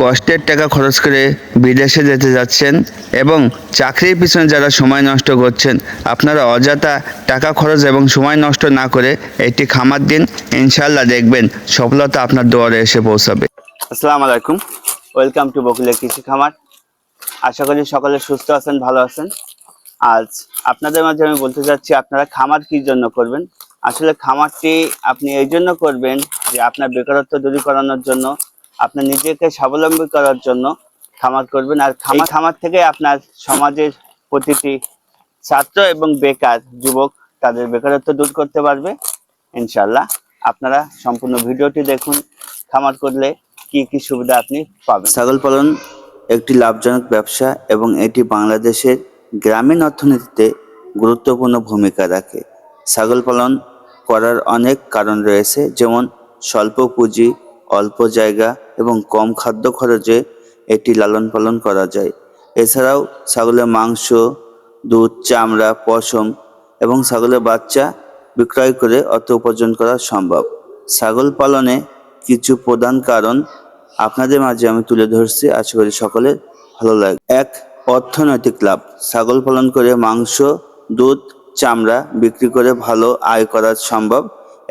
কষ্টের টাকা খরচ করে বিদেশে যেতে যাচ্ছেন এবং চাকরির পিছনে যারা সময় নষ্ট করছেন, আপনারা অযথা টাকা খরচ এবং সময় নষ্ট না করে একটি খামার দিন ইনশাল্লাহ দেখবেন সফলতা আপনার দুয়ারে এসে পৌঁছাবে। আসসালামু আলাইকুম। ওয়েলকাম টু বকুলের কৃষি খামার আশা করি সকলে সুস্থ আছেন, ভালো আছেন। আজ আপনাদের মাঝে আমি বলতে চাচ্ছি, আপনারা খামার কি জন্য করবেন? আসলে খামারটি আপনি এই জন্য করবেন যে আপনার বেকারত্ব দূরী করানোর জন্য আপনার নিজেকে স্বাবলম্বী করার জন্য খামার করবেন। আর খামার খামার থেকে আপনার সমাজের প্রতিটি ছাত্র এবং বেকার যুবক তাদের বেকারত্ব দূর করতে পারবে। ইনশাল্লাহ আপনারা সম্পূর্ণ ভিডিওটি দেখুন খামার করলে কি কি সুবিধা আপনি পাবেন। ছাগল পালন একটি লাভজনক ব্যবসা এবং এটি বাংলাদেশের গ্রামীণ অর্থনীতিতে গুরুত্বপূর্ণ ভূমিকা রাখে। ছাগল পালন করার অনেক কারণ রয়েছে যেমন স্বল্প পুঁজি অল্প জায়গা এবং কম খাদ্য খরচে এটি লালন পালন করা যায়। এছাড়াও ছাগলের মাংস, দুধ, চামড়া, পশম এবং ছাগলের বাচ্চা বিক্রয় করে অর্থ উপার্জন করা সম্ভব। ছাগল পালনে কিছু প্রধান কারণ আপনাদের মাঝে আমি তুলে ধরছি, আশা করি সকলের ভালো লাগে এক, অর্থনৈতিক লাভ। ছাগল পালন করে মাংস, দুধ, চামড়া বিক্রি করে ভালো আয় করা সম্ভব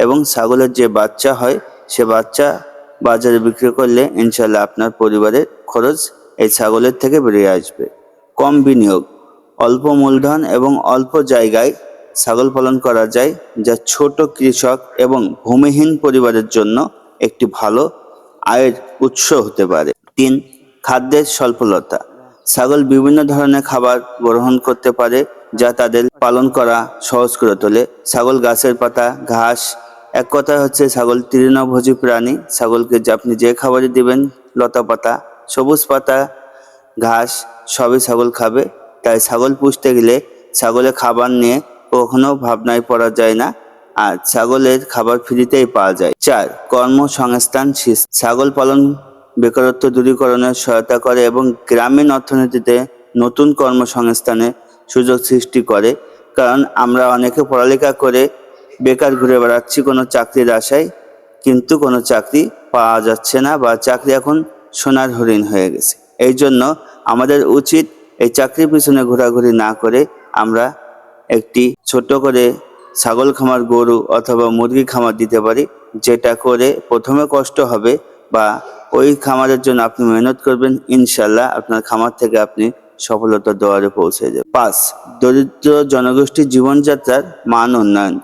এবং ছাগলের যে বাচ্চা হয়, সে বাচ্চা বাজারে বিক্রি করলে ইনশাল্লাহ আপনার পরিবারের খরচ এই ছাগলের থেকে বেরিয়ে আসবে। কম বিনিয়োগ, অল্প মূলধন এবং অল্প জায়গায় ছাগল পালন করা যায়, যা ছোট কৃষক এবং ভূমিহীন পরিবারের জন্য একটি ভালো আয়ের উৎস হতে পারে। তিন, খাদ্যের স্বল্পলতা, ছাগল বিভিন্ন ধরনের খাবার গ্রহণ করতে পারে, যা তাদের পালন করা সহজ করে তোলে। ছাগল গাছের পাতা, ঘাস এক কথায় হচ্ছে ছাগল তৃণভোজী প্রাণী। ছাগলকে আপনি যে খাবারই দিবেন, লতা পাতা, সবুজ পাতা, ঘাস, সবই ছাগল খাবে। তাই ছাগল পুষতে গেলে ছাগলের খাবার নিয়ে কখনো ভাবনায় পড়া যায় না। আর ছাগলের খাবার ফ্রিতেই পাওয়া যায়। চার, কর্মসংস্থান ছাগল পালন বেকারত্ব দূরীকরণে সহায়তা করে এবং গ্রামীণ অর্থনীতিতে নতুন কর্মসংস্থানের সুযোগ সৃষ্টি করে। কারণ আমরা অনেকে পড়ালেখা করে বেকার ঘুরে বেড়াচ্ছি, কোনো চাকরির আশায় কিন্তু কোনো চাকরি পাওয়া যাচ্ছে না বা চাকরি এখন সোনার হরিণ হয়ে গেছে। এই জন্য আমাদের উচিত এই চাকরির পিছনে ঘোরাঘুরি না করে আমরা একটি ছোট করে ছাগল খামার, গরু অথবা মুরগি খামার দিতে পারি, যেটা করে প্রথমে কষ্ট হবে বা ওই খামারের জন্য আপনি মেহনত করবেন ইনশাল্লাহ আপনার খামার থেকে আপনি সফলতার দুয়ারে পৌঁছে যাবেন। পাঁচ, দরিদ্র জনগোষ্ঠীর জীবনযাত্রার মান উন্নয়ন।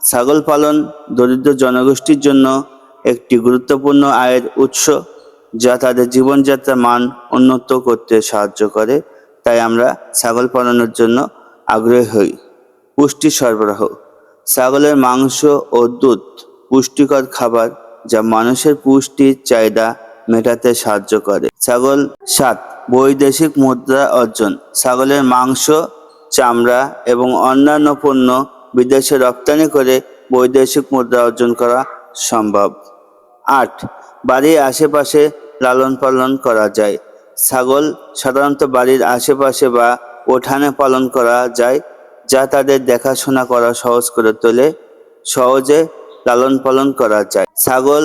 ছাগল পালন দরিদ্র জনগোষ্ঠীর জন্য একটি গুরুত্বপূর্ণ আয়ের উৎস যা তাদের জীবনযাত্রার মান উন্নত করতে সাহায্য করে। তাই আমরা ছাগল পালনের জন্য আগ্রহী হই। পুষ্টি সরবরাহ। ছাগলের মাংস ও দুধ পুষ্টিকর খাবার যা মানুষের পুষ্টির চাহিদা মেটাতে সাহায্য করে। ছাগল সাত, বৈদেশিক মুদ্রা অর্জন। ছাগলের মাংস, চামড়া এবং অন্যান্য পণ্য বিদেশে রপ্তানি করে বৈদেশিক মুদ্রা অর্জন করা সম্ভব। আট, বাড়ির আশেপাশে লালন পালন করা যায়। ছাগল সাধারণত বাড়ির আশেপাশে বা উঠানে পালন করা যায়, যা তাদের দেখাশোনা করা সহজ করে তোলে, সহজে লালন পালন করা যায়। ছাগল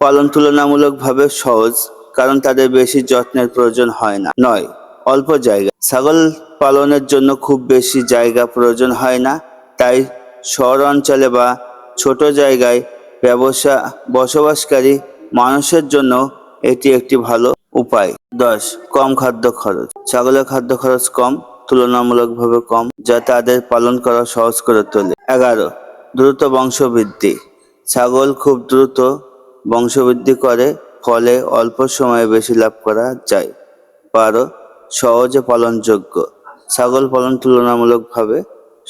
পালন তুলনামূলকভাবে সহজ, কারণ তাদের বেশি যত্নের প্রয়োজন হয় না। নয়, অল্প জায়গা। ছাগল পালনের জন্য খুব বেশি জায়গা প্রয়োজন হয় না। তাই শহর অঞ্চলে বা ছোট জায়গায় ব্যবসা বসবাসকারী মানুষের জন্য এটি একটি ভালো উপায়। দশ, কম খাদ্য খরচ। ছাগলের খাদ্য খরচ কম, তুলনামূলকভাবে কম, যা তাদের পালন করা সহজ করে তোলে। এগারো, দ্রুত বংশবৃদ্ধি। ছাগল খুব দ্রুত বংশবৃদ্ধি করে, ফলে অল্প সময়ে বেশি লাভ করা যায়। বারো, সহজে পালনযোগ্য। ছাগল পালন তুলনামূলকভাবে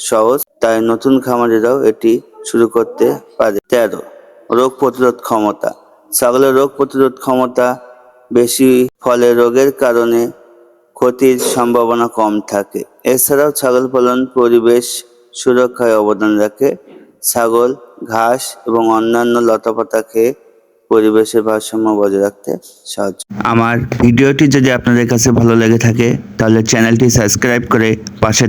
সহজ তাই নতুন খামারিরাও এটি শুরু করতে পারে। তেরো, রোগ প্রতিরোধ ক্ষমতা। ছাগলের রোগ প্রতিরোধ ক্ষমতা বেশি, ফলে রোগের কারণে ক্ষতির সম্ভাবনা কম থাকে। এছাড়াও ছাগল পালন, পরিবেশ সুরক্ষায় অবদান রাখে। ছাগল, ঘাস এবং অন্যান্য লতাপাতা খেয়ে পরিবেশের ভারসাম্য বজায় রাখতে সাহায্য আমার ভিডিওটি যদি আপনাদের কাছে ভালো লেগে থাকে, তাহলে চ্যানেলটি সাবস্ক্রাইব করে পাশে